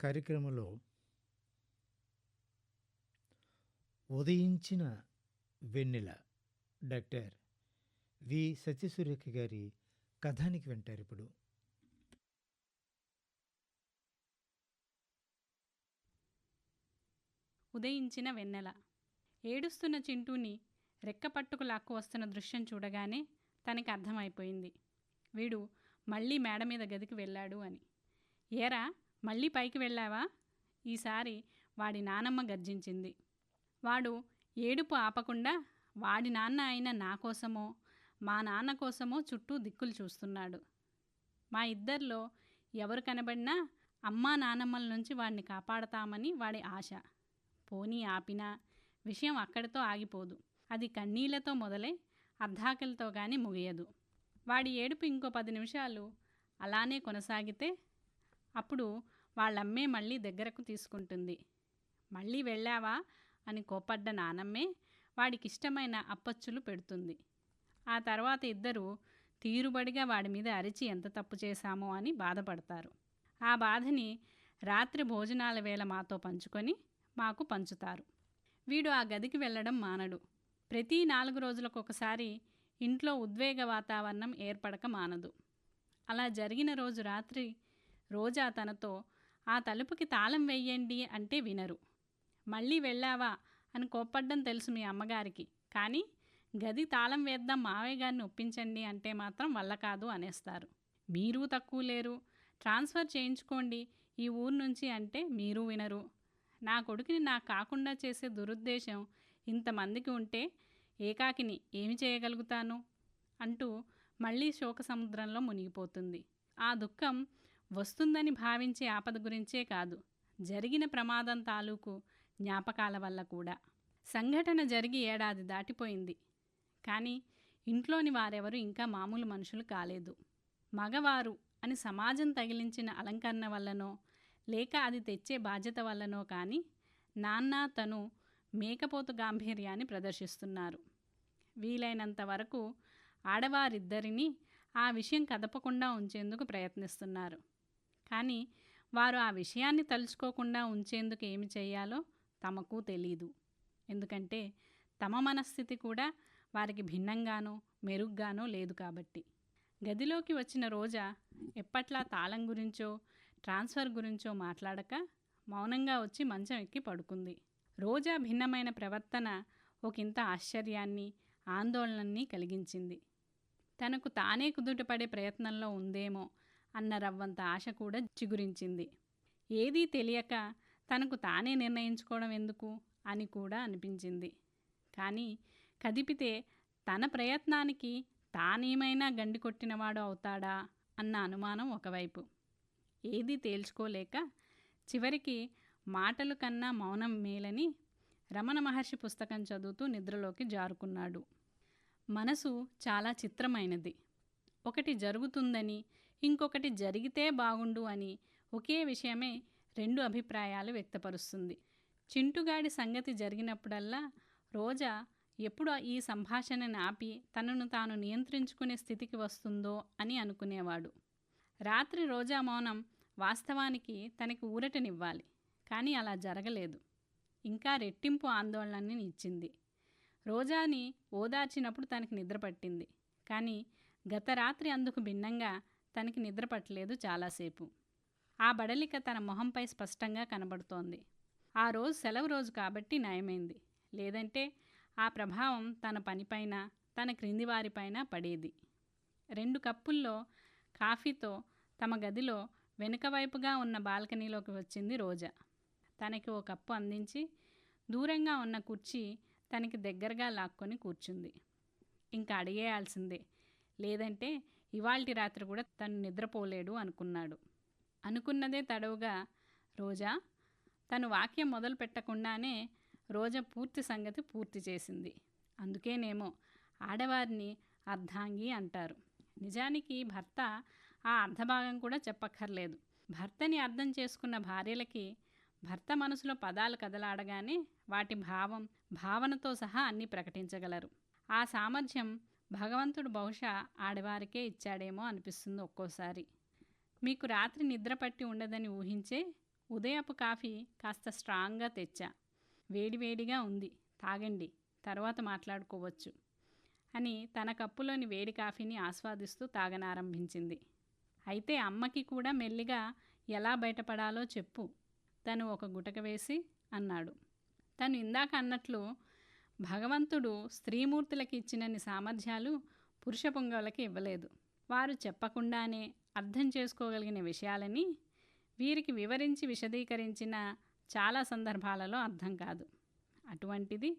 కార్యక్రమంలో ఉదయించిన వెన్నెల doctor V సత్యసూర్యక గారి కథానికి వింటారు ఇప్పుడు. ఉదయించిన వెన్నెల. ఏడుస్తున్న చింటూని రెక్కపట్టుకు లాక్కు వస్తున్న దృశ్యం చూడగానే తనకి అర్థమైపోయింది. వీడు మళ్ళీ మేడ మీద గదికి వెళ్ళాడు అని. ఏరా మళ్ళీ పైకి వెళ్ళావా? ఈసారి వాడి నానమ్మ గర్జించింది. వాడు ఏడుపు ఆపకుండా వాడి నాన్న అయిన నా కోసమో మా నాన్న కోసమో చుట్టూ దిక్కులు చూస్తున్నాడు. మా ఇద్దరిలో ఎవరు కనబడినా అమ్మా నానమ్మల నుంచి వాడిని కాపాడతామని వాడి ఆశ. పోనీ ఆపినా విషయం అక్కడితో ఆగిపోదు. అది కన్నీళ్ళతో మొదలై అర్ధాకలితో కానీ ముగియదు. వాడి ఏడుపు ఇంకో పది నిమిషాలు అలానే కొనసాగితే అప్పుడు వాళ్ళమ్మే మళ్ళీ దగ్గరకు తీసుకుంటుంది. మళ్ళీ వెళ్ళావా? అని కోపడ్డ నానమ్మే వాడికి ఇష్టమైన అప్పచ్చులు పెడుతుంది. ఆ తర్వాత ఇద్దరు తీరుబడిగా వాడి మీద అరిచి ఎంత తప్పు చేశామో అని బాధపడతారు. ఆ బాధని రాత్రి భోజనాల వేళ మాతో పంచుకొని మాకు పంచుతారు. వీడు ఆ గదికి వెళ్ళడం మానడు. ప్రతి నాలుగు రోజులకు ఒకసారి ఇంట్లో ఉద్వేగ వాతావరణం ఏర్పడక మానదు. అలా జరిగిన రోజు రాత్రి రోజా తనతో ఆ తలుపుకి తాళం వెయ్యండి అంటే వినరు. మళ్ళీ వెళ్ళావా? అని కోప్పడ్డం తెలుసు మీ అమ్మగారికి. కానీ గది తాళం వేద్దాం మావయ్య గారిని ఒప్పించండి అంటే మాత్రం వల్ల కాదు అనేస్తారు. మీరు తక్కువ లేరు. ట్రాన్స్ఫర్ చేయించుకోండి. ఈ ఊరు నుంచి అంటే మీరు వినరు. నా కొడుకుని నాకు కాకుండా చేసే దురుద్దేశం ఇంతమందికి ఉంటే ఏకాకిని ఏమి చేయగలుగుతాను? అంటూ మళ్ళీ శోక సముద్రంలో మునిగిపోతుంది. ఆ దుఃఖం వస్తుందని భావించే ఆపద గురించే కాదు. జరిగిన ప్రమాదం తాలూకు జ్ఞాపకాల వల్ల కూడా. సంఘటన జరిగి ఏడాది దాటిపోయింది. కానీ ఇంట్లోని వారెవరు ఇంకా మామూలు మనుషులు కాలేదు. మగవారు అని సమాజం తగిలించిన అలంకరణ వల్లనో లేక అది తెచ్చే బాధ్యత వల్లనో కానీ నాన్న తను మేకపోతు గాంభీర్యాన్ని ప్రదర్శిస్తున్నారు. వీలైనంత వరకు ఆడవారిద్దరినీ ఆ విషయం కదపకుండా ఉంచేందుకు ప్రయత్నిస్తున్నారు. కానీ వారు ఆ విషయాన్ని తలుచుకోకుండా ఉంచేందుకు ఏమి చేయాలో తమకు తెలీదు. ఎందుకంటే తమ మనస్థితి కూడా వారికి భిన్నంగానో మెరుగ్గానో లేదు కాబట్టి. గదిలోకి వచ్చిన రోజా ఎప్పట్లా తాళం గురించో ట్రాన్స్ఫర్ గురించో మాట్లాడక మౌనంగా వచ్చి మంచం ఎక్కి పడుకుంది. రోజా భిన్నమైన ప్రవర్తన ఒకంత ఆశ్చర్యాన్ని ఆందోళనని కలిగించింది. తనకు తానే కుదుటపడే ప్రయత్నంలో ఉందేమో అన్న రవ్వంత ఆశ కూడా చిగురించింది. ఏదీ తెలియక తనకు తానే నిర్ణయించుకోవడం ఎందుకు? అని కూడా అనిపించింది. కానీ కదిపితే తన ప్రయత్నానికి తానేమైనా గండి కొట్టినవాడు అవుతాడా? అన్న అనుమానం ఒకవైపు. ఏదీ తేల్చుకోలేక చివరికి మాటలు కన్నా మౌనం మేలని రమణ మహర్షి పుస్తకం చదువుతూ నిద్రలోకి జారుకున్నాడు. మనసు చాలా చిత్రమైనది. ఒకటి జరుగుతుందని ఇంకొకటి జరిగితే బాగుండు అని ఒకే విషయమే రెండు అభిప్రాయాలు వ్యక్తపరుస్తుంది. చింటుగాడి సంగతి జరిగినప్పుడల్లా రోజా ఎప్పుడు ఈ సంభాషణని ఆపి తనను తాను నియంత్రించుకునే స్థితికి వస్తుందో అని అనుకునేవాడు. రాత్రి రోజా మౌనం వాస్తవానికి తనకి ఊరటనివ్వాలి కానీ అలా జరగలేదు. ఇంకా రెట్టింపు ఆందోళనని ఇచ్చింది. రోజాని ఓదార్చినప్పుడు తనకి నిద్ర పట్టింది కానీ గత రాత్రి అందుకు భిన్నంగా తనకి నిద్ర పట్టలేదు చాలాసేపు. ఆ బడలిక తన మొహంపై స్పష్టంగా కనబడుతోంది. ఆ రోజు సెలవు రోజు కాబట్టి నయమైంది. లేదంటే ఆ ప్రభావం తన పనిపైన తన క్రింది వారిపైన పడేది. రెండు కప్పుల్లో కాఫీతో తమ గదిలో వెనుక వైపుగా ఉన్న బాల్కనీలోకి వచ్చింది రోజా. తనకి ఓ కప్పు అందించి దూరంగా ఉన్న కుర్చీ తనకి దగ్గరగా లాక్కొని కూర్చుంది. ఇంకా అడిగేయాల్సిందే లేదంటే ఇవాల్టి రాత్రి కూడా తను నిద్రపోలేడు అనుకున్నాడు. అనుకున్నదే తడవుగా రోజా తను వాక్యం మొదలు పెట్టకుండానే రోజా పూర్తి సంగతి పూర్తి చేసింది. అందుకేనేమో ఆడవారిని అర్ధాంగి అంటారు. నిజానికి భర్త ఆ అర్ధభాగం కూడా చెప్పక్కర్లేదు. భర్తని అర్థం చేసుకున్న భార్యలకి భర్త మనసులో పదాలు కదలాడగానే వాటి భావం భావనతో సహా అన్నీ ప్రకటించగలరు. ఆ సామర్థ్యం భగవంతుడు బహుశా ఆడవారికే ఇచ్చాడేమో అనిపిస్తుంది ఒక్కోసారి. మీకు రాత్రి నిద్ర పట్టి ఉండదని ఊహించే ఉదయపు కాఫీ కాస్త స్ట్రాంగ్గా తెచ్చా. వేడివేడిగా ఉంది. తాగండి. తర్వాత మాట్లాడుకోవచ్చు అని తన కప్పులోని వేడి కాఫీని ఆస్వాదిస్తూ తాగనారంభించింది. అయితే అమ్మకి కూడా మెల్లిగా ఎలా బయటపడాలో చెప్పు. తను ఒక గుటక వేసి అన్నాడు. తను ఇందాక అన్నట్లు భగవంతుడు స్త్రీమూర్తులకి ఇచ్చినన్ని సామర్థ్యాలు పురుష పొంగవులకి ఇవ్వలేదు. వారు చెప్పకుండానే అర్థం చేసుకోగలిగిన విషయాలని వీరికి వివరించి విశదీకరించిన చాలా సందర్భాలలో అర్థం కాదు. అటువంటిది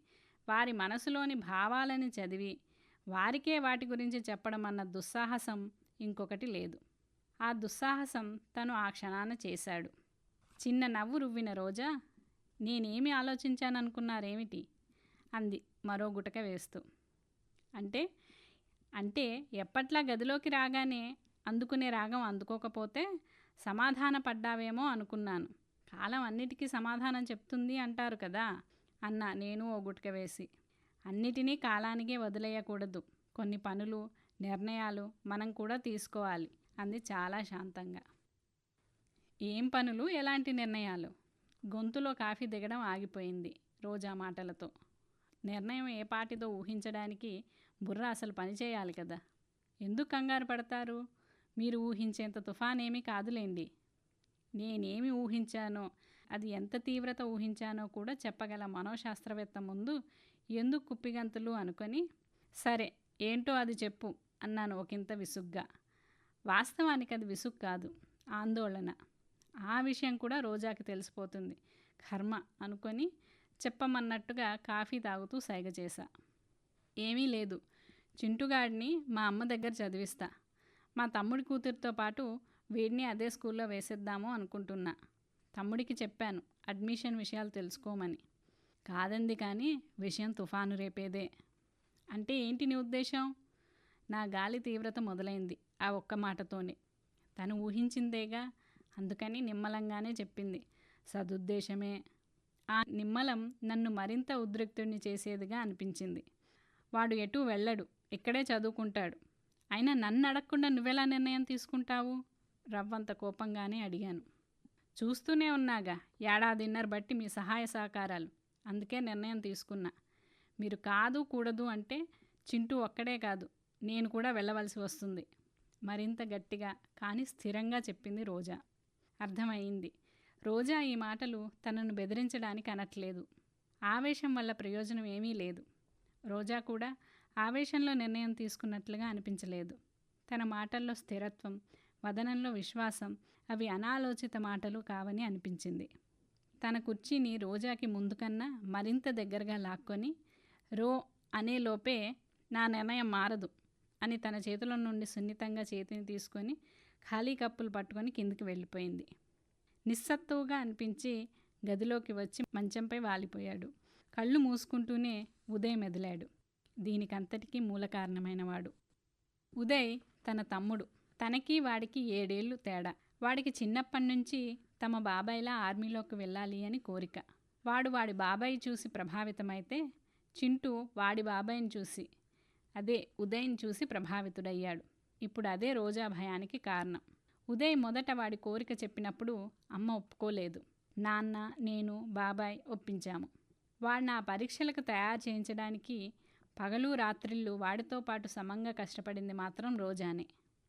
వారి మనసులోని భావాలని చదివి వారికే వాటి గురించి చెప్పడం అన్న దుస్సాహసం ఇంకొకటి లేదు. ఆ దుస్సాహసం తను ఆ క్షణాన చేశాడు. చిన్న నవ్వు రువ్విన రోజా నేనేమి ఆలోచించాననుకున్నారేమిటి? అంది మరో గుటక వేస్తూ. అంటే అంటే ఎప్పట్లా గదిలోకి రాగానే అందుకునే రాగం అందుకోకపోతే సమాధాన పడ్డావేమో అనుకున్నాను. కాలం అన్నిటికీ సమాధానం చెప్తుంది అంటారు కదా అన్న నేను ఓ గుటక వేసి. అన్నిటినీ కాలానికే వదిలేయకూడదు. కొన్ని పనులు నిర్ణయాలు మనం కూడా తీసుకోవాలి అంది చాలా శాంతంగా. ఏం పనులు? ఎలాంటి నిర్ణయాలు? గొంతులో కాఫీ దిగడం ఆగిపోయింది రోజా మాటలతో. నిర్ణయం ఏ పాటిదో ఊహించడానికి బుర్ర అసలు పనిచేయాలి కదా. ఎందుకు కంగారు పడతారు? మీరు ఊహించేంత తుఫానేమీ కాదులేండి. నేనేమి ఊహించానో అది ఎంత తీవ్రత ఊహించానో కూడా చెప్పగల మనోశాస్త్రవేత్త ముందు ఎందుకు కుప్పిగంతులు అనుకొని సరే ఏంటో అది చెప్పు అన్నాను ఒకంత విసుగ్గా. వాస్తవానికి అది విసుగ్ కాదు ఆందోళన. ఆ విషయం కూడా రోజాకి తెలిసిపోతుంది. కర్మ అనుకొని చెప్పమన్నట్టుగా కాఫీ తాగుతూ సైగ చేశా. ఏమీ లేదు. చింటుగాడిని మా అమ్మ దగ్గర చదివిస్తా. మా తమ్ముడి కూతురితో పాటు వీడిని అదే స్కూల్లో వేసేద్దాము అనుకుంటున్నా. తమ్ముడికి చెప్పాను అడ్మిషన్ విషయాలు తెలుసుకోమని. కాదంది కానీ విషయం తుఫాను రేపేదే. అంటే ఏంటి నీ ఉద్దేశం? నా గాలి తీవ్రత మొదలైంది ఆ ఒక్క మాటతోనే. తను ఊహించిందేగా? అందుకని నిమ్మలంగానే చెప్పింది. సదుద్దేశమే. ఆ నిమ్మలం నన్ను మరింత ఉద్రిక్తుడిని చేసేదిగా అనిపించింది. వాడు ఎటూ వెళ్ళడు ఇక్కడే చదువుకుంటాడు. అయినా నన్ను అడగకుండా నువ్వెలా నిర్ణయం తీసుకుంటావు? రవ్వంత కోపంగానే అడిగాను. చూస్తూనే ఉన్నాగా ఏడాదిన్నర బట్టి మీ సహాయ సహకారాలు. అందుకే నిర్ణయం తీసుకున్నా. మీరు కాదు కూడదు అంటే చింటూ ఒక్కడే కాదు నేను కూడా వెళ్ళవలసి వస్తుంది. మరింత గట్టిగా కానీ స్థిరంగా చెప్పింది రోజా. అర్థమయ్యింది. రోజా ఈ మాటలు తనను బెదిరించడానికి అనట్లేదు. ఆవేశం వల్ల ప్రయోజనం ఏమీ లేదు. రోజా కూడా ఆవేశంలో నిర్ణయం తీసుకున్నట్లుగా అనిపించలేదు. తన మాటల్లో స్థిరత్వం వదనంలో విశ్వాసం అవి అనాలోచిత మాటలు కావని అనిపించింది. తన కుర్చీని రోజాకి ముందుకన్నా మరింత దగ్గరగా లాక్కొని రో అనే లోపే నా నిర్ణయం మారదు అని తన చేతుల నుండి సున్నితంగా చేతిని తీసుకొని ఖాళీ కప్పులు పట్టుకొని కిందికి వెళ్ళిపోయింది. నిస్సత్తువుగా అనిపించి గదిలోకి వచ్చి మంచంపై వాలిపోయాడు. కళ్ళు మూసుకుంటూనే ఉదయ్ మెదిలాడు. దీనికంతటికీ మూల కారణమైనవాడు. ఉదయ్ తన తమ్ముడు. తనకి వాడికి ఏడేళ్ళు తేడా. వాడికి చిన్నప్పటి నుంచి తమ బాబాయ్లా ఆర్మీలోకి వెళ్ళాలి అని కోరిక. వాడు వాడి బాబాయ్ చూసి ప్రభావితమైతే చింటూ వాడి బాబాయ్ని చూసి అదే ఉదయ్ని చూసి ప్రభావితుడయ్యాడు. ఇప్పుడు అదే రోజా భయానికి కారణం. ఉదయ్ మొదట వాడి కోరిక చెప్పినప్పుడు అమ్మ ఒప్పుకోలేదు. నాన్న నేను బాబాయ్ ఒప్పించాము. వాడు నా పరీక్షలకు తయారు చేయించడానికి పగలు రాత్రిళ్ళు వాడితో పాటు సమంగా కష్టపడింది మాత్రం రోజానే.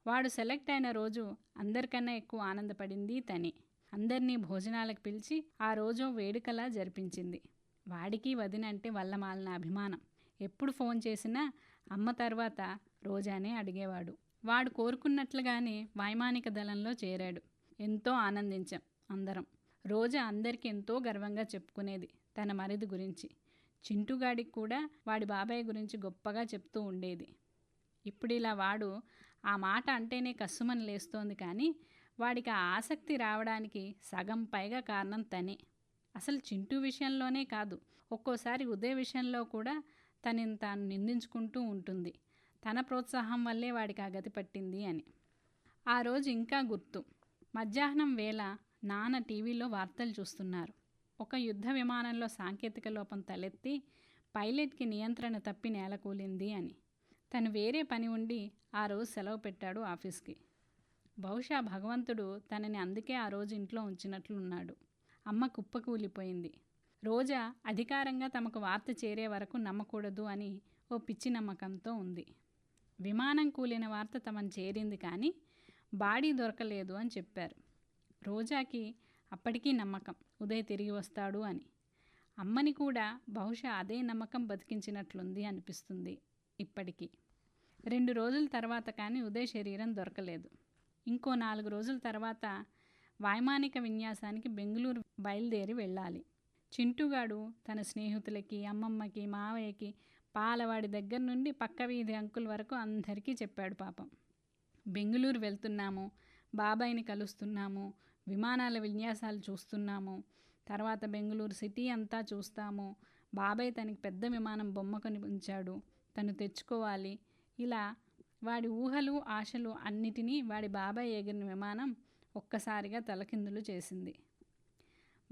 వాడు సెలెక్ట్ అయిన రోజు అందరికన్నా ఎక్కువ ఆనందపడింది తనే. అందరినీ భోజనాలకు పిలిచి ఆ రోజు వేడుకలా జరిపించింది. వాడికి వదినంటే వల్లమాలిన అభిమానం. ఎప్పుడు ఫోన్ చేసినా అమ్మ తర్వాత రోజానే అడిగేవాడు. వాడు కోరుకున్నట్లుగానే వైమానిక దళంలో చేరాడు. ఎంతో ఆనందించాం అందరం. రోజా అందరికీ ఎంతో గర్వంగా చెప్పుకునేది తన మరిది గురించి. చింటుగాడికి కూడా వాడి బాబాయ్ గురించి గొప్పగా చెప్తూ ఉండేది. ఇప్పుడు ఇలా వాడు ఆ మాట అంటేనే కస్సుమని లేస్తోంది కానీ వాడికి ఆ ఆసక్తి రావడానికి సగం పైగా కారణం తనే. అసలు చింటూ విషయంలోనే కాదు ఒక్కోసారి ఉదయ విషయంలో కూడా తనని తాను నిందించుకుంటూ ఉంటుంది. తన ప్రోత్సాహం వల్లే వాడికి ఆ గతి పట్టింది అని. ఆ రోజు ఇంకా గుర్తు. మధ్యాహ్నం వేళ నాన్న టీవీలో వార్తలు చూస్తున్నారు. ఒక యుద్ధ విమానంలో సాంకేతిక లోపం తలెత్తి పైలట్కి నియంత్రణ తప్పి నేలకూలింది అని. తను వేరే పని ఉండి ఆ రోజు సెలవు పెట్టాడు ఆఫీస్కి. బహుశా భగవంతుడు తనని అందుకే ఆ రోజు ఇంట్లో ఉంచినట్లున్నాడు అమ్మ కుప్పకూలిపోయింది రోజా అధికారంగా తమకు వార్త చేరే వరకు నమ్మకూడదు అని ఓ పిచ్చి నమ్మకంతో ఉంది. విమానం కూలిన వార్త తమను చేరింది కానీ బాడీ దొరకలేదు అని చెప్పారు. రోజాకి అప్పటికీ నమ్మకం ఉదయ్ తిరిగి వస్తాడు అని. అమ్మని కూడా బహుశా అదే నమ్మకం బతికించినట్లుంది అనిపిస్తుంది ఇప్పటికీ. రెండు రోజుల తర్వాత కానీ ఉదయ్ శరీరం దొరకలేదు. ఇంకో నాలుగు రోజుల తర్వాత వైమానిక విన్యాసానికి బెంగళూరు బయలుదేరి వెళ్ళాలి. చింటుగాడు తన స్నేహితులకి అమ్మమ్మకి మావయ్యకి పాలవాడి దగ్గర నుండి పక్క వీధి అంకుల్ వరకు అందరికీ చెప్పాడు పాపం. బెంగళూరు వెళ్తున్నాము బాబాయిని కలుస్తున్నాము విమానాల విన్యాసాలు చూస్తున్నాము తర్వాత బెంగళూరు సిటీ అంతా చూస్తాము బాబాయ్ తనకి పెద్ద విమానం బొమ్మ కొని ఉంచాడు తను తెచ్చుకోవాలి. ఇలా వాడి ఊహలు ఆశలు అన్నిటినీ వాడి బాబాయ్ ఎగిరిన విమానం ఒక్కసారిగా తలకిందులు చేసింది.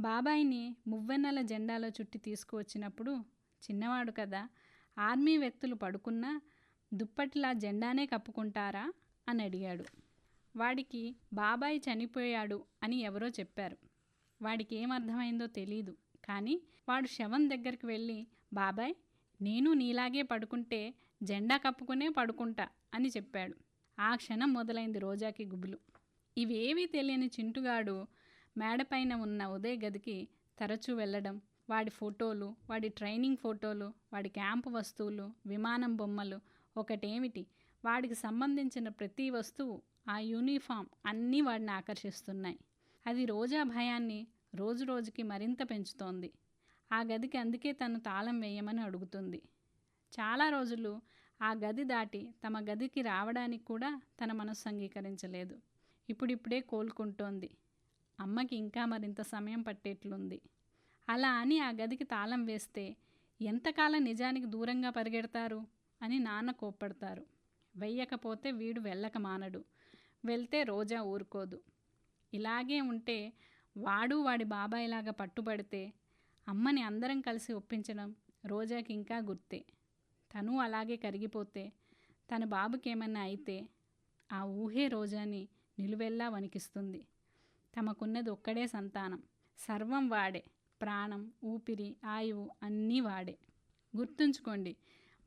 బాబాయిని మువ్వెన్నెల జెండాలో చుట్టి తీసుకువచ్చినప్పుడు చిన్నవాడు కదా ఆర్మీ వ్యక్తులు పడుకున్నా దుప్పటిలా జెండానే కప్పుకుంటారా? అని అడిగాడు. వాడికి బాబాయ్ చనిపోయాడు అని ఎవరో చెప్పారు. వాడికి ఏమర్థమైందో తెలీదు. కానీ వాడు శవం దగ్గరికి వెళ్ళి బాబాయ్ నేను నీలాగే పడుకుంటే జెండా కప్పుకునే పడుకుంటా అని చెప్పాడు. ఆ క్షణం మొదలైంది రోజాకి గుబులు. ఇవేవీ తెలియని చింటుగాడు మేడపైన ఉన్న ఉదయ గదికి తరచూ వెళ్ళడం వాడి ఫోటోలు వాడి ట్రైనింగ్ ఫోటోలు వాడి క్యాంపు వస్తువులు విమానం బొమ్మలు ఒకటేమిటి? వాడికి సంబంధించిన ప్రతి వస్తువు ఆ యూనిఫామ్ అన్నీ వాడిని ఆకర్షిస్తున్నాయి. అది రోజా భయాన్ని రోజు రోజుకి మరింత పెంచుతోంది. ఆ గదికి అందుకే తను తాళం వేయమని అడుగుతుంది. చాలా రోజులు ఆ గది దాటి తమ గదికి రావడానికి కూడా తన మనస్సు అంగీకరించలేదు. ఇప్పుడిప్పుడే కోలుకుంటోంది. అమ్మకి ఇంకా మరింత సమయం పట్టేట్లుంది. అలా అని ఆ గదికి తాళం వేస్తే ఎంతకాలం నిజానికి దూరంగా పరిగెడతారు? అని నాన్న కోప్పడతారు. వెయ్యకపోతే వీడు వెళ్ళక మానడు. వెళ్తే రోజా ఊరుకోదు. ఇలాగే ఉంటే వాడు వాడి బాబాయిలాగా పట్టుబడితే అమ్మని అందరం కలిసి ఒప్పించడం రోజాకి ఇంకా గుర్తే. తను అలాగే కరిగిపోతే తన బాబుకి ఏమన్నా అయితే ఆ ఊహే రోజాని నిలువెల్లా వణికిస్తుంది. తమకున్నది ఒక్కడే సంతానం. సర్వం వాడే. ప్రాణం ఊపిరి ఆయువు అన్నీ వాడే. గుర్తుంచుకోండి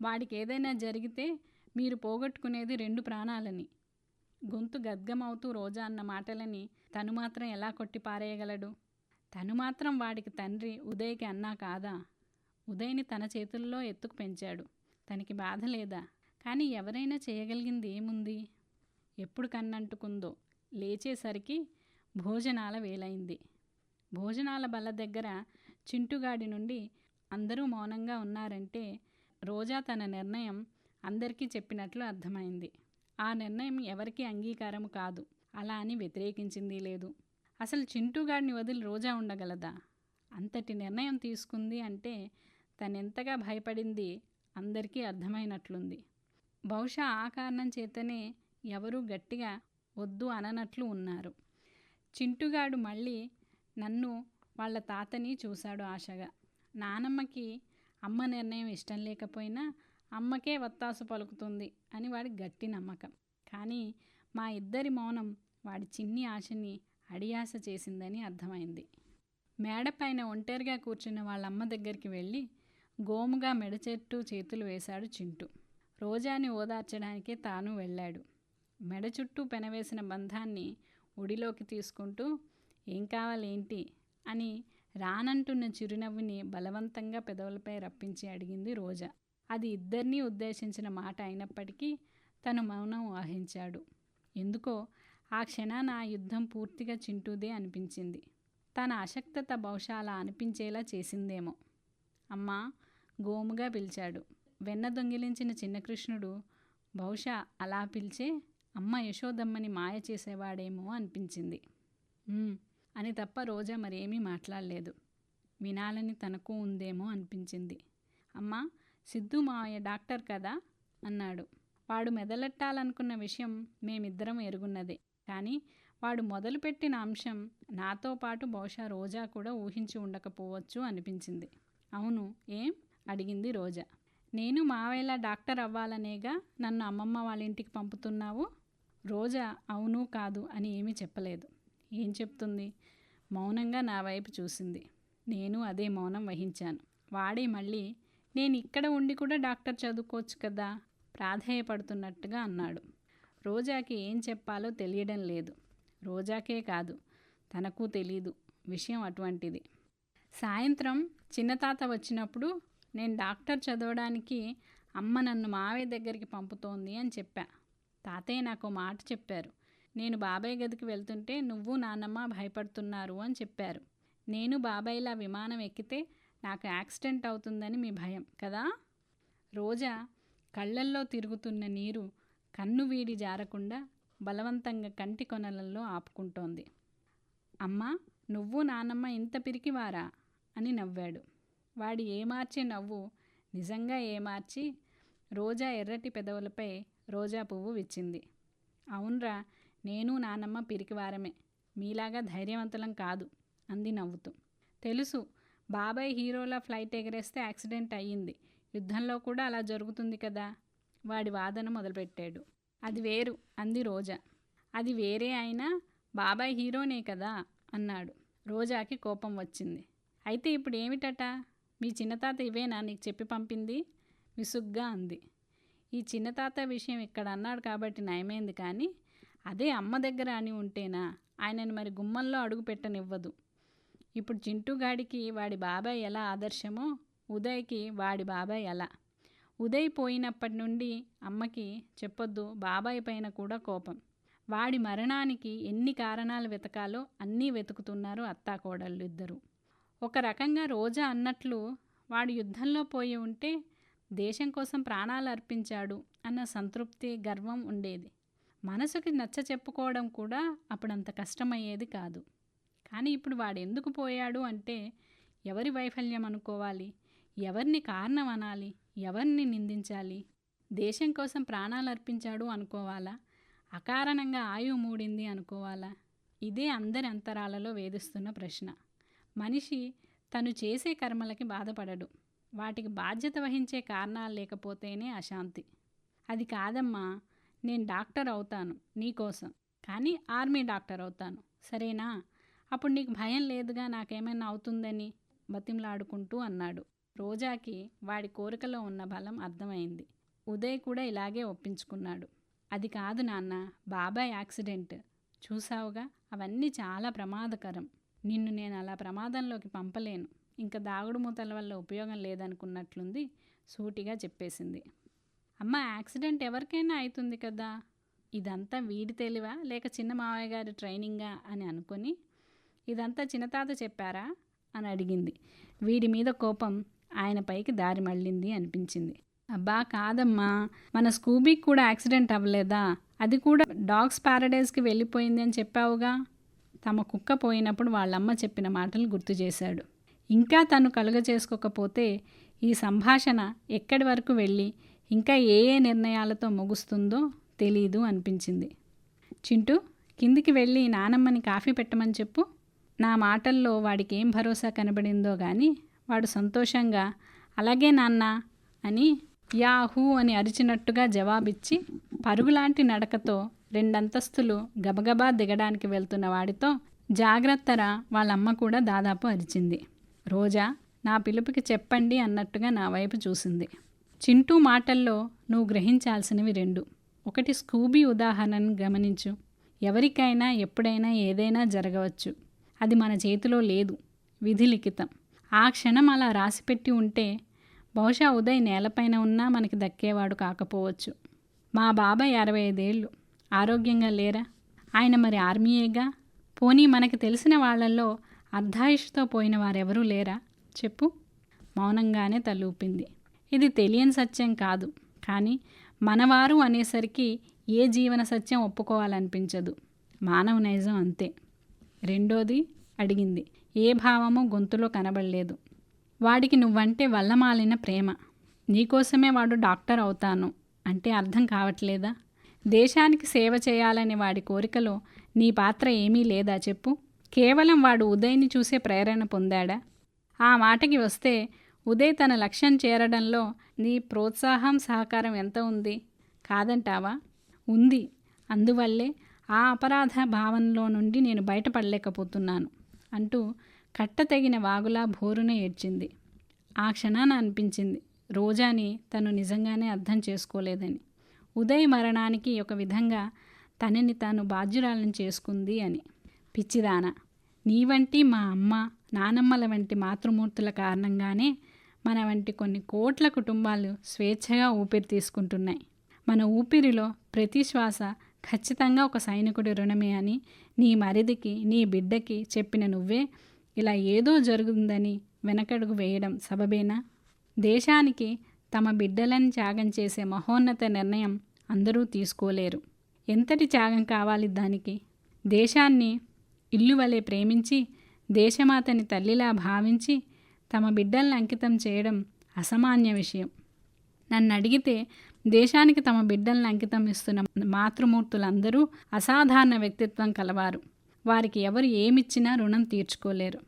వాడికి ఏదైనా జరిగితే మీరు పోగొట్టుకునేది రెండు ప్రాణాలని. గొంతు గద్గమవుతూ రోజా అన్న మాటలని తను మాత్రం ఎలా కొట్టి పారేయగలడు? తను మాత్రం వాడికి తండ్రి ఉదయ్కి అన్నా కాదా? ఉదయ్ని తన చేతుల్లో ఎత్తుకు పెంచాడు. తనకి బాధ లేదా? కానీ ఎవరైనా చేయగలిగింది ఏముంది? ఎప్పుడు కన్నంటుకుందో లేచేసరికి భోజనాల వేలైంది. భోజనాల బల్ల దగ్గర చింటుగాడి నుండి అందరూ మౌనంగా ఉన్నారంటే రోజా తన నిర్ణయం అందరికీ చెప్పినట్లు అర్థమైంది. ఆ నిర్ణయం ఎవరికీ అంగీకారం కాదు. అలా అని వ్యతిరేకించింది లేదు. అసలు చింటుగాడిని వదిలి రోజా ఉండగలదా? అంతటి నిర్ణయం తీసుకుంది అంటే తనెంతగా భయపడింది అందరికీ అర్థమైనట్లుంది. బహుశా ఆ కారణం చేతనే ఎవరూ గట్టిగా వద్దు అననట్లు ఉన్నారు. చింటుగాడు మళ్ళీ నన్ను వాళ్ళ తాతని చూశాడు ఆశగా. నానమ్మకి అమ్మ నిర్ణయం ఇష్టం లేకపోయినా అమ్మకే వత్తాసు పలుకుతుంది అని వాడి గట్టి నమ్మకం. కానీ మా ఇద్దరి మౌనం వాడి చిన్ని ఆశని అడియాస చేసిందని అర్థమైంది. మేడపైన ఒంటరిగా కూర్చున్న వాళ్ళ అమ్మ దగ్గరికి వెళ్ళి గోముగా మెడచెట్టు చేతులు వేశాడు చింటూ. రోజాని ఓదార్చడానికే తాను వెళ్ళాడు. మెడ చుట్టూ పెనవేసిన బంధాన్ని ఒడిలోకి తీసుకుంటూ ఏం కావాలేంటి? అని రానంటున్న చిరునవ్వుని బలవంతంగా పెదవులపై రప్పించి అడిగింది రోజా. అది ఇద్దరినీ ఉద్దేశించిన మాట అయినప్పటికీ తను మౌనం వాహించాడు. ఎందుకో ఆ క్షణాన ఆ యుద్ధం పూర్తిగా చింటూదే అనిపించింది. తన అశక్తత బహుశా అలా అనిపించేలా చేసిందేమో. అమ్మా! గోముగా పిలిచాడు. వెన్న దొంగిలించిన చిన్నకృష్ణుడు బహుశా అలా పిలిచే అమ్మ యశోదమ్మని మాయ చేసేవాడేమో అనిపించింది. అని తప్ప రోజా మరేమీ మాట్లాడలేదు. వినాలని తనకు ఉందేమో అనిపించింది. అమ్మా సిద్ధు మావయ్య డాక్టర్ కదా? అన్నాడు. వాడు మెదలెట్టాలనుకున్న విషయం మేమిద్దరం ఎరుగున్నదే. కానీ వాడు మొదలుపెట్టిన అంశం నాతో పాటు బహుశా రోజా కూడా ఊహించి ఉండకపోవచ్చు అనిపించింది. అవును ఏం? అడిగింది రోజా. నేను మావేలా డాక్టర్ అవ్వాలనేగా నన్ను అమ్మమ్మ వాళ్ళ ఇంటికి పంపుతున్నావు? రోజా అవును కాదు అని ఏమీ చెప్పలేదు. ఏం చెప్తుంది? మౌనంగా నా వైపు చూసింది. నేను అదే మౌనం వహించాను. వాడే మళ్ళీ నేను ఇక్కడ ఉండి కూడా డాక్టర్ చదువుకోవచ్చు కదా? ప్రాధేయపడుతున్నట్టుగా అన్నాడు. రోజాకి ఏం చెప్పాలో తెలియడం లేదు. రోజాకే కాదు తనకు తెలీదు విషయం అటువంటిది. సాయంత్రం చిన్నతాత వచ్చినప్పుడు నేను డాక్టర్ చదవడానికి అమ్మ నన్ను మావయ్య దగ్గరికి పంపుతోంది అని చెప్పా. తాతయ్య నాకు మాట చెప్పారు. నేను బాబాయ్ గదికి వెళ్తుంటే నువ్వు నాన్నమ్మ భయపడుతున్నారు అని చెప్పారు. నేను బాబాయ్లా విమానం ఎక్కితే నాకు యాక్సిడెంట్ అవుతుందని మీ భయం కదా? రోజా కళ్ళల్లో తిరుగుతున్న నీరు కన్ను వీడి జారకుండా బలవంతంగా కంటి కొనలల్లో ఆపుకుంటోంది. అమ్మా నువ్వు నాన్నమ్మ ఇంత పిరికివారా? అని నవ్వాడు. వాడి ఏమార్చే నవ్వు నిజంగా ఏమార్చి రోజా ఎర్రటి పెదవులపై రోజా పువ్వు విచ్చింది. అవునరా నేను నానమ్మ పిరికివారమే. మీలాగా ధైర్యవంతులం కాదు అంది నవ్వుతూ. తెలుసు బాబాయ్ హీరోలా ఫ్లైట్ ఎగరేస్తే యాక్సిడెంట్ అయ్యింది. యుద్ధంలో కూడా అలా జరుగుతుంది కదా? వాడి వాదన మొదలుపెట్టాడు. అది వేరు అంది రోజా. అది వేరే అయినా బాబాయ్ హీరోనే కదా? అన్నాడు. రోజాకి కోపం వచ్చింది. అయితే ఇప్పుడు ఏమిటట? మీ చిన్నతాత ఇవేనా నీకు చెప్పి పంపింది? విసుగ్గా అంది. ఈ చిన్నతాత విషయం ఇక్కడ అన్నాడు కాబట్టి నయమైంది కానీ అదే అమ్మ దగ్గర అని ఉంటేనా? ఆయనను మరి గుమ్మంలో అడుగు పెట్టనివ్వదు. ఇప్పుడు చింటూగాడికి వాడి బాబాయ్ ఎలా ఆదర్శమో ఉదయ్కి వాడి బాబాయ్ ఎలా ఉదయ్ పోయినప్పటి నుండి అమ్మకి చెప్పొద్దు బాబాయ్ పైన కూడా కోపం. వాడి మరణానికి ఎన్ని కారణాలు వెతకాలో అన్నీ వెతుకుతున్నారు అత్తాకోడళ్ళు ఇద్దరు. ఒక రకంగా రోజా అన్నట్లు వాడు యుద్ధంలో పోయి ఉంటే దేశం కోసం ప్రాణాలు అర్పించాడు అన్న సంతృప్తి గర్వం ఉండేది. మనసుకి నచ్చ చెప్పుకోవడం కూడా అప్పుడంత కష్టమయ్యేది కాదు. కానీ ఇప్పుడు వాడు ఎందుకు పోయాడు అంటే ఎవరి వైఫల్యం అనుకోవాలి? ఎవరిని కారణం అనాలి? ఎవరిని నిందించాలి? దేశం కోసం ప్రాణాలు అర్పించాడు అనుకోవాలా? అకారణంగా ఆయువు మూడింది అనుకోవాలా? ఇదే అందరి అంతరాలలో వేధిస్తున్న ప్రశ్న. మనిషి తను చేసే కర్మలకి బాధపడడు. వాటికి బాధ్యత వహించే కారణాలు లేకపోతేనే అశాంతి. అది కాదమ్మా. నేను డాక్టర్ అవుతాను నీకోసం కానీ ఆర్మీ డాక్టర్ అవుతాను. సరేనా? అప్పుడు నీకు భయం లేదుగా నాకేమైనా అవుతుందని? బతిమలాడుకుంటూ అన్నాడు. రోజాకి వాడి కోరికలో ఉన్న బలం అర్థమైంది. ఉదయ్ కూడా ఇలాగే ఒప్పించుకున్నాడు. అది కాదు నాన్న బాబాయ్ యాక్సిడెంట్. చూసావుగా? అవన్నీ చాలా ప్రమాదకరం. నిన్ను నేను అలా ప్రమాదంలోకి పంపలేను. ఇంకా దాగుడు మూతల వల్ల ఉపయోగం లేదనుకున్నట్లుంది సూటిగా చెప్పేసింది. అమ్మ యాక్సిడెంట్ ఎవరికైనా అవుతుంది కదా? ఇదంతా వీడి తెలివా? లేక చిన్న మావయ్య గారి ట్రైనింగా అని అనుకొని ఇదంతా చిన్నతాత చెప్పారా? అని అడిగింది. వీడి మీద కోపం ఆయన పైకి దారి మళ్ళింది అనిపించింది. అబ్బా కాదమ్మా. మన స్కూబీకి కూడా యాక్సిడెంట్ అవ్వలేదా? అది కూడా డాగ్స్ ప్యారడైజ్కి వెళ్ళిపోయింది అని చెప్పావుగా? తమ కుక్క పోయినప్పుడు వాళ్ళమ్మ చెప్పిన మాటలు గుర్తు చేశాడు. ఇంకా తను కలుగ చేసుకోకపోతే ఈ సంభాషణ ఎక్కడి వరకు వెళ్ళి ఇంకా ఏ ఏ నిర్ణయాలతో ముగుస్తుందో తెలీదు అనిపించింది. చింటూ కిందికి వెళ్ళి నానమ్మని కాఫీ పెట్టమని చెప్పు. నా మాటల్లో వాడికి ఏం భరోసా కనబడిందో కానీ వాడు సంతోషంగా అలాగే నాన్న అని యాహూ అని అరిచినట్టుగా జవాబిచ్చి పరుగులాంటి నడకతో రెండంతస్తులు గబగబా దిగడానికి వెళ్తున్న వాడితో జాగ్రత్తరా వాళ్ళమ్మ కూడా దాదాపు అరిచింది. రోజా నా పిలుపుకి చెప్పండి అన్నట్టుగా నా వైపు చూసింది. చింటూ మాటల్లో నువ్వు గ్రహించాల్సినవి రెండు. ఒకటి స్కూబీ ఉదాహరణను గమనించు. ఎవరికైనా ఎప్పుడైనా ఏదైనా జరగవచ్చు. అది మన చేతిలో లేదు. విధి లిఖితం. ఆ క్షణం అలా రాసిపెట్టి ఉంటే బహుశా ఉదయ్ నేలపైన ఉన్నా మనకి దక్కేవాడు కాకపోవచ్చు. మా బాబాయ్ అరవై ఐదేళ్ళు ఆరోగ్యంగా లేరా? ఆయన మరి ఆర్మీయేగా? పోనీ మనకి తెలిసిన వాళ్ళల్లో అర్ధాయుషుతో పోయిన వారెవరూ లేరా? చెప్పు. మౌనంగానే తలూపింది. ఇది తెలియని సత్యం కాదు. కానీ మనవారు అనేసరికి ఏ జీవన సత్యం ఒప్పుకోవాలనిపించదు. మానవ నైజం అంతే. రెండోది అడిగింది. ఏ భావము గొంతులో కనబడలేదు. వాడికి నువ్వంటే వల్లమాలిన ప్రేమ. నీకోసమే వాడు డాక్టర్ అవుతాను. అంటే అర్థం కావట్లేదా? దేశానికి సేవ చేయాలనే వాడి కోరికలో నీ పాత్ర ఏమీ లేదా చెప్పు. కేవలం వాడు ఉదయ్ని చూసే ప్రేరణ పొందాడా? ఆ మాటకి వస్తే ఉదయ్ తన లక్ష్యం చేరడంలో నీ ప్రోత్సాహం సహకారం ఎంత ఉంది? కాదంటావా? ఉంది. అందువల్లే ఆ అపరాధ భావనలో నుండి నేను బయటపడలేకపోతున్నాను అంటూ కట్టతగిన వాగులా భోరున ఏడ్చింది. ఆ క్షణాన అనిపించింది రోజాని తను నిజంగానే అర్థం చేసుకోలేదని. ఉదయ్ మరణానికి ఒక విధంగా తనని తాను బాధ్యురాలను చేసుకుంది అని. పిచ్చిదాన నీ వంటి మా అమ్మ నానమ్మల వంటి మాతృమూర్తుల కారణంగానే మన వంటి కొన్ని కోట్ల కుటుంబాలు స్వేచ్ఛగా ఊపిరి తీసుకుంటున్నాయి. మన ఊపిరిలో ప్రతి శ్వాస ఖచ్చితంగా ఒక సైనికుడి రుణమే అని నీ మరిదికి నీ బిడ్డకి చెప్పిన నువ్వే ఇలా ఏదో జరుగుతుందని వెనకడుగు వేయడం సబబేనా? దేశానికి తమ బిడ్డలను త్యాగం చేసే మహోన్నత నిర్ణయం అందరూ తీసుకోలేరు. ఎంతటి త్యాగం కావాలి దానికి? దేశాన్ని ఇల్లు వలె ప్రేమించి దేశమాతని తల్లిలా భావించి తమ బిడ్డల్ని అంకితం చేయడం అసామాన్య విషయం. నన్ను అడిగితే దేశానికి తమ బిడ్డల్ని అంకితం ఇస్తున్న మాతృమూర్తులందరూ అసాధారణ వ్యక్తిత్వం కలవారు. వారికి ఎవరు ఏమిచ్చినా రుణం తీర్చుకోలేరు.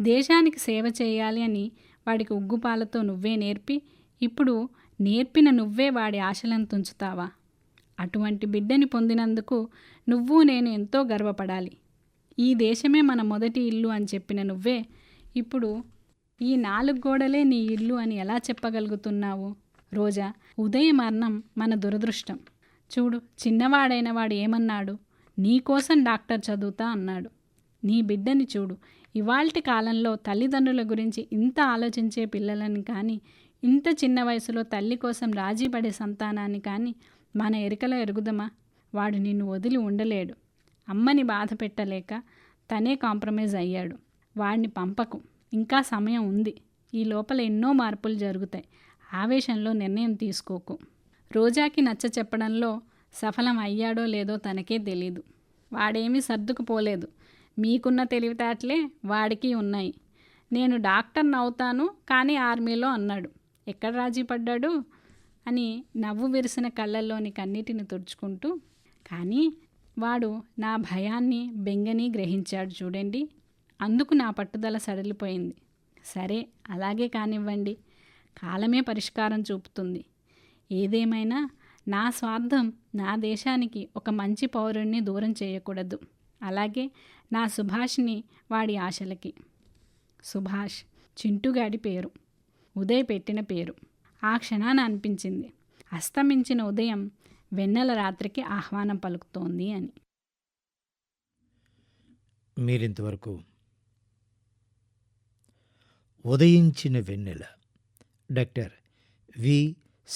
దేశానికి సేవ చేయాలి అని వాడికి ఉగ్గుపాలతో నువ్వే నేర్పి ఇప్పుడు నేర్పిన నువ్వే వాడి ఆశలను తుంచుతావా? అటువంటి బిడ్డని పొందినందుకు నువ్వు నేను ఎంతో గర్వపడాలి. ఈ దేశమే మన మొదటి ఇల్లు అని చెప్పిన నువ్వే ఇప్పుడు ఈ నాలుగు గోడలే నీ ఇల్లు అని ఎలా చెప్పగలుగుతున్నావు? రోజా ఉదయ మరణం మన దురదృష్టం. చూడు చిన్నవాడైన వాడు ఏమన్నాడు? నీకోసం డాక్టర్ చదువుతా అన్నాడు. నీ బిడ్డని చూడు ఇవాల్టి కాలంలో తల్లిదండ్రుల గురించి ఇంత ఆలోచించే పిల్లలని కానీ ఇంత చిన్న వయసులో తల్లి కోసం రాజీ పడే సంతానాన్ని కానీ మన ఎరుకలో ఎరుగుదమా? వాడు నిన్ను వదిలి ఉండలేడు. అమ్మని బాధ పెట్టలేక తనే కాంప్రమైజ్ అయ్యాడు. వాడిని పంపకు. ఇంకా సమయం ఉంది. ఈ లోపల ఎన్నో మార్పులు జరుగుతాయి. ఆవేశంలో నిర్ణయం తీసుకోకు. రోజాకి నచ్చ చెప్పడంలో సఫలం అయ్యాడో లేదో తనకే తెలీదు. వాడేమీ సర్దుకుపోలేదు. మీకున్న తెలివితేటలే వాడికి ఉన్నాయి. నేను డాక్టర్ని అవుతాను కానీ ఆర్మీలో అన్నాడు. ఎక్కడ రాజీ పడ్డాడు? అని నవ్వు విరిసిన కళ్ళల్లోని కన్నిటిని తుడుచుకుంటూ కానీ వాడు నా భయాన్ని బెంగని గ్రహించాడు చూడండి. అందుకు నా పట్టుదల సడలిపోయింది. సరే అలాగే కానివ్వండి. కాలమే పరిష్కారం చూపుతుంది. ఏదేమైనా నా స్వార్థం నా దేశానికి ఒక మంచి పౌరుణ్ణి దూరం చేయకూడదు. అలాగే నా సుభాష్ని వాడి ఆశలకి. సుభాష్ చింటుగాడి పేరు. ఉదయ్ పెట్టిన పేరు. ఆ క్షణాన అనిపించింది. అస్తమించిన ఉదయం వెన్నెల రాత్రికి ఆహ్వానం పలుకుతోంది అని. మీరింతవరకు ఉదయించిన వెన్నెల. Doctor V.